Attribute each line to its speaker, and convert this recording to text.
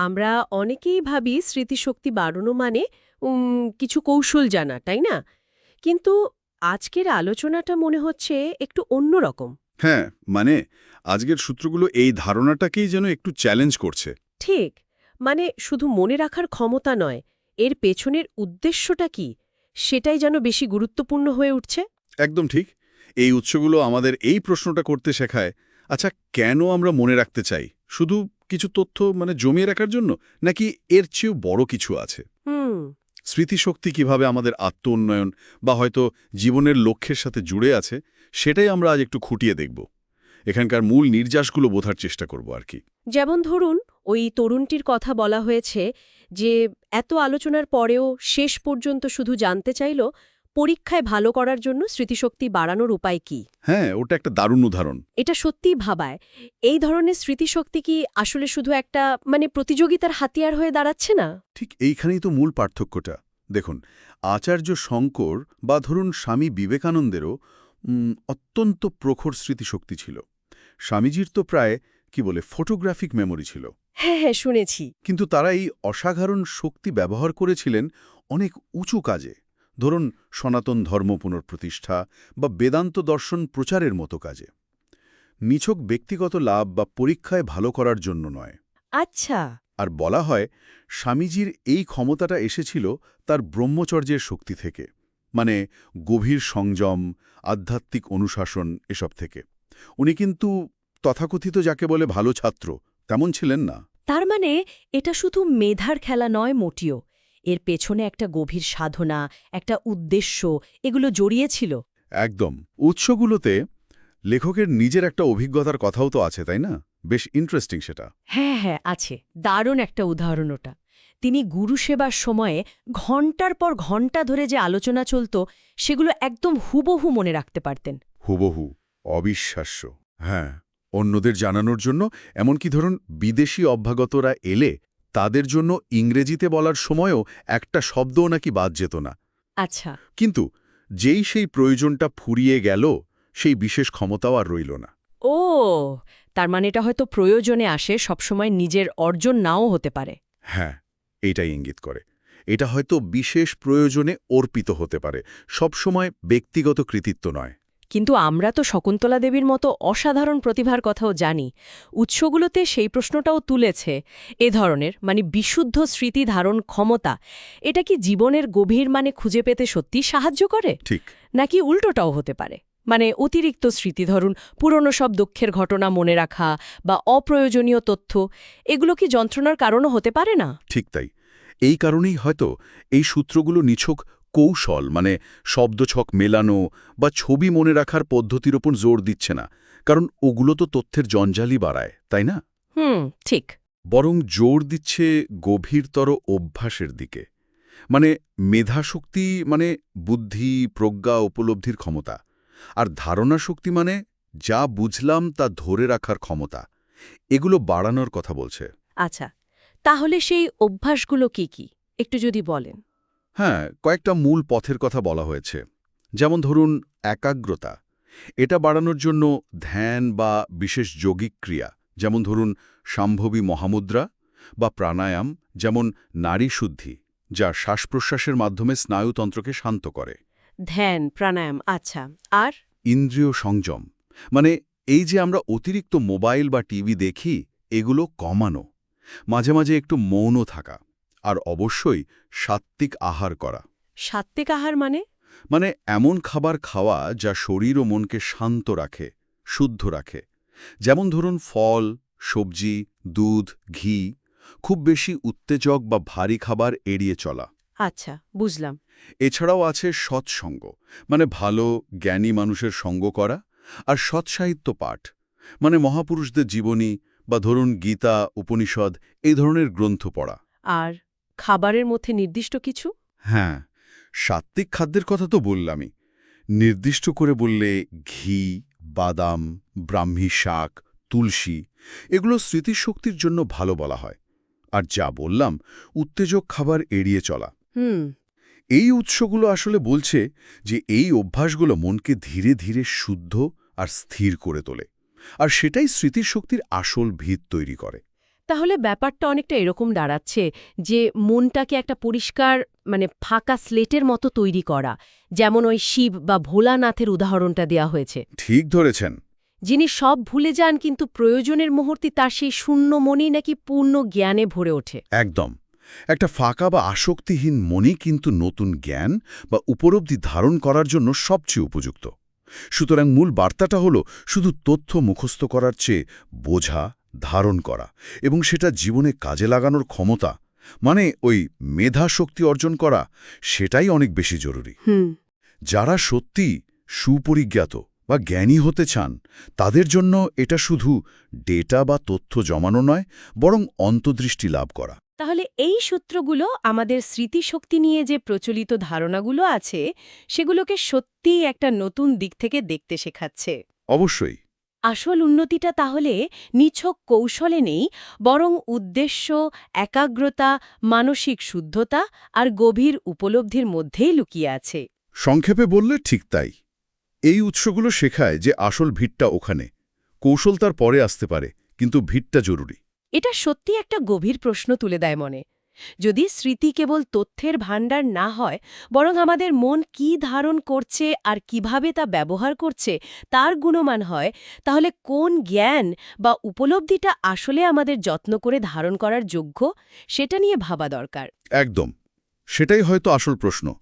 Speaker 1: আমরা অনেকেই ভাবি স্মৃতিশক্তি বাড়ানো মানে কিছু কৌশল জানা তাই না? কিন্তু আজকের আলোচনাটা মনে হচ্ছে একটু অন্যরকম
Speaker 2: হ্যাঁ মানে আজকের সূত্রগুলো এই ধারণাটাকেই যেন একটু চ্যালেঞ্জ করছে।
Speaker 1: ঠিক মানে শুধু মনে রাখার ক্ষমতা নয় এর পেছনের উদ্দেশ্যটা কি? সেটাই যেন বেশি গুরুত্বপূর্ণ হয়ে উঠছে?
Speaker 2: একদম ঠিক। এই উৎসগুলো আমাদের এই প্রশ্নটা করতে শেখায় আচ্ছা কেন আমরা মনে রাখতে চাই? শুধু কিছু তথ্য মানে জমিয়ে রাখার জন্য নাকি এর চেয়েও বড় কিছু আছে? স্মৃতিশক্তি কীভাবে আমাদের আত্ম উন্নয়ন বা হয়তো জীবনের লক্ষ্যের সাথে জুড়ে আছে সেটাই আমরা আজ একটু খুঁটিয়ে দেখব। এখানকার মূল নির্যাসগুলো বোঝার চেষ্টা করব আর কি।
Speaker 1: যেমন ধরুন ওই তরুণটির কথা বলা হয়েছে যে এত আলোচনার পরেও শেষ পর্যন্ত শুধু জানতে চাইল পরীক্ষায় ভালো করার জন্য স্মৃতিশক্তি বাড়ানোর উপায় কি?
Speaker 2: হ্যাঁ ওটা একটা দারুণ উদাহরণ।
Speaker 1: এটা সত্যিই ভাবায়। এই ধরনের স্মৃতিশক্তি কি আসলে শুধু একটা মানে প্রতিযোগিতার হাতিয়ার হয়ে দাঁড়াচ্ছে না?
Speaker 2: ঠিক এইখানেই তো মূল পার্থক্যটা। দেখুন আচার্য শঙ্কর বা ধরুন স্বামী বিবেকানন্দেরও অত্যন্ত প্রখর স্মৃতিশক্তি ছিল। স্বামীজির তো প্রায় কি বলে ফটোগ্রাফিক মেমোরি ছিল।
Speaker 1: হ্যাঁ হ্যাঁ শুনেছি।
Speaker 2: কিন্তু তারা এই অসাধারণ শক্তি ব্যবহার করেছিলেন অনেক উঁচু কাজে। ধরুন সনাতন ধর্ম পুনঃপ্রতিষ্ঠা বা বেদান্ত দর্শন প্রচারের মতো কাজে। নিছক ব্যক্তিগত লাভ বা পরীক্ষায় ভালো করার জন্য নয়।
Speaker 1: আচ্ছা।
Speaker 2: আর বলা হয় স্বামীজির এই ক্ষমতাটা এসেছিল তার ব্রহ্মচর্যের শক্তি থেকে মানে গভীর সংযম আধ্যাত্মিক অনুশাসন এসব থেকে। উনি কিন্তু তথাকথিত যাকে বলে ভালো ছাত্র তেমন ছিলেন না।
Speaker 1: তার মানে এটা শুধু মেধার খেলা নয় মোটিও। এর পেছনে একটা গভীর সাধনা একটা উদ্দেশ্য এগুলো জড়িয়েছিল?
Speaker 2: একদম। উৎসগুলোতে লেখকের নিজের একটা অভিজ্ঞতার কথাও তো আছে তাই না? বেশ ইন্টারেস্টিং সেটা।
Speaker 1: হ্যাঁ হ্যাঁ আছে। দারুণ একটা উদাহরণ ওটা। তিনি গুরু সেবার সময়ে ঘণ্টার পর ঘণ্টা ধরে যে আলোচনা চলত সেগুলো একদম হুবহু মনে রাখতে পারতেন।
Speaker 2: হুবহু। অবিশ্বাস্য। হ্যাঁ অন্যদের জানানোর জন্য এমনকি ধরুন বিদেশি অভ্যাগতরা এলে তাদের জন্য ইংরেজিতে বলার সময়ও একটা শব্দও নাকি বাদ যেত না।
Speaker 1: আচ্ছা।
Speaker 2: কিন্তু যেই সেই প্রয়োজনটা ফুরিয়ে গেল সেই বিশেষ ক্ষমতাও আর রইল না।
Speaker 1: ও তার মানে এটা হয়তো প্রয়োজনে আসে সবসময় নিজের অর্জন নাও হতে পারে।
Speaker 2: হ্যাঁ এইটাই ইঙ্গিত করে। এটা হয়তো বিশেষ প্রয়োজনে অর্পিত হতে পারে সবসময় ব্যক্তিগত কৃতিত্ব নয়।
Speaker 1: কিন্তু আমরা তো শকুন্তলা দেবীর মতো অসাধারণ প্রতিভার কথাও জানি। উৎসগুলোতে সেই প্রশ্নটাও তুলেছে এ ধরনের মানে বিশুদ্ধ স্মৃতি ধারণ ক্ষমতা। এটা কি জীবনের গভীর মানে খুঁজে পেতে সত্যি সাহায্য করে?
Speaker 2: ঠিক।
Speaker 1: নাকি উল্টোটাও হতে পারে? মানে অতিরিক্ত স্মৃতি ধরুন পুরনো সব দুঃখের ঘটনা মনে রাখা বা অপ্রয়োজনীয় তথ্য এগুলো কি যন্ত্রণার কারণও হতে পারে না?
Speaker 2: ঠিক তাই। এই কারণেই হয়তো এই সূত্রগুলো নিছক কৌশল মানে শব্দছক মেলানো বা ছবি মনে রাখার পদ্ধতির ওপর জোর দিচ্ছে না কারণ ওগুলো তো তথ্যের জঞ্জালই বাড়ায় তাই না?
Speaker 1: হুম ঠিক।
Speaker 2: বরং জোর দিচ্ছে গভীরতর অভ্যাসের দিকে মানে মেধাশক্তি মানে বুদ্ধি প্রজ্ঞা উপলব্ধির ক্ষমতা আর ধারণা শক্তি মানে যা বুঝলাম তা ধরে রাখার ক্ষমতা এগুলো বাড়ানোর কথা বলছে।
Speaker 1: আচ্ছা তাহলে সেই অভ্যাসগুলো কি কি? একটু যদি বলেন।
Speaker 2: হ্যাঁ কয়েকটা মূল পথের কথা বলা হয়েছে। যেমন ধরুন একাগ্রতা। এটা বাড়ানোর জন্য ধ্যান বা বিশেষ যৌগিক ক্রিয়া যেমন ধরুন সাম্ভবী মহামুদ্রা বা প্রাণায়াম যেমন নারী শুদ্ধি যা শ্বাসপ্রশ্বাসের মাধ্যমে স্নায়ুতন্ত্রকে শান্ত করে।
Speaker 1: ধ্যান প্রাণায়াম আচ্ছা আর?
Speaker 2: ইন্দ্রিয় সংযম মানে এই যে আমরা অতিরিক্ত মোবাইল বা টিভি দেখি এগুলো কমানো। মাঝে মাঝে একটু মৌন থাকা। আর অবশ্যই সাত্ত্বিক আহার করা।
Speaker 1: সাত্ত্বিক আহার মানে?
Speaker 2: মানে এমন খাবার খাওয়া যা শরীর ও মনকে শান্ত রাখে শুদ্ধ রাখে। যেমন ধরুন ফল সবজি দুধ ঘি খুব বেশি উত্তেজক বা ভারী খাবার এড়িয়ে চলা।
Speaker 1: আচ্ছা বুঝলাম।
Speaker 2: এছাড়াও আছে সৎসঙ্গ মানে ভালো জ্ঞানী মানুষের সঙ্গ করা আর সৎসাহিত্য পাঠ। মানে মহাপুরুষদের জীবনী বা ধরুন গীতা উপনিষদ এই ধরনের গ্রন্থ পড়া।
Speaker 1: আর? খাবারের মধ্যে নির্দিষ্ট কিছু?
Speaker 2: হ্যাঁ সাত্ত্বিক খাদ্যের কথা তো বললামই। নির্দিষ্ট করে বললে ঘি বাদাম ব্রাহ্মী শাক তুলসী এগুলো স্মৃতিশক্তির জন্য ভালো বলা হয়। আর যা বললাম উত্তেজক খাবার এড়িয়ে চলা।
Speaker 1: হুম।
Speaker 2: এই উৎসগুলো আসলে বলছে যে এই অভ্যাসগুলো মনকে ধীরে ধীরে শুদ্ধ আর স্থির করে তোলে। আর সেটাই স্মৃতিশক্তির আসল ভিত তৈরি করে।
Speaker 1: তাহলে ব্যাপারটা অনেকটা এরকম দাঁড়াচ্ছে যে মনটাকে একটা পরিষ্কার মানে ফাঁকা স্লেটের মতো তৈরি করা। যেমন ওই শিব বা ভোলানাথের উদাহরণটা দেয়া হয়েছে।
Speaker 2: ঠিক ধরেছেন।
Speaker 1: যিনি সব ভুলে যান কিন্তু প্রয়োজনের মুহূর্তে তার সেই শূন্য মনই নাকি পূর্ণ জ্ঞানে ভরে ওঠে।
Speaker 2: একদম। একটা ফাঁকা বা আসক্তিহীন মনই কিন্তু নতুন জ্ঞান বা উপলব্ধি ধারণ করার জন্য সবচেয়ে উপযুক্ত। সুতরাং মূল বার্তাটা হলো শুধু তথ্য মুখস্থ করার চেয়ে বোঝা ধারণ করা এবং সেটা জীবনে কাজে লাগানোর ক্ষমতা মানে ওই মেধা শক্তি অর্জন করা সেটাই অনেক বেশি জরুরি। যারা সত্যি সুপরিজ্ঞাত বা জ্ঞানী হতে চান তাদের জন্য এটা শুধু ডেটা বা তথ্য জমানো নয় বরং অন্তর্দৃষ্টি লাভ করা।
Speaker 1: তাহলে এই সূত্রগুলো আমাদের স্মৃতিশক্তি নিয়ে যে প্রচলিত ধারণাগুলো আছে সেগুলোকে সত্যিই একটা নতুন দিক থেকে দেখতে শেখাচ্ছে।
Speaker 2: অবশ্যই।
Speaker 1: আসল উন্নতিটা তাহলে নিছক কৌশলে নেই বরং উদ্দেশ্য একাগ্রতা মানসিক শুদ্ধতা আর গভীর উপলব্ধির মধ্যেই লুকিয়ে আছে।
Speaker 2: সংক্ষেপে বললে ঠিক তাই। এই উৎসগুলো শেখায় যে আসল ভিড়টা ওখানে কৌশল তার পরে আসতে পারে কিন্তু ভিড়টা জরুরি।
Speaker 1: এটা সত্যি একটা গভীর প্রশ্ন তুলে দেয় মনে। যদি স্মৃতি কেবল তথ্যের ভাণ্ডার না হয়, বরং আমাদের মন কি ধারণ করছে আর কীভাবে তা ব্যবহার করছে, তার গুণমান হয়, তাহলে কোন জ্ঞান বা উপলব্ধিটা আসলে আমাদের যত্ন করে ধারণ করার যোগ্য? সেটা নিয়ে ভাবা দরকার।
Speaker 2: একদম। সেটাই হয়তো আসল প্রশ্ন।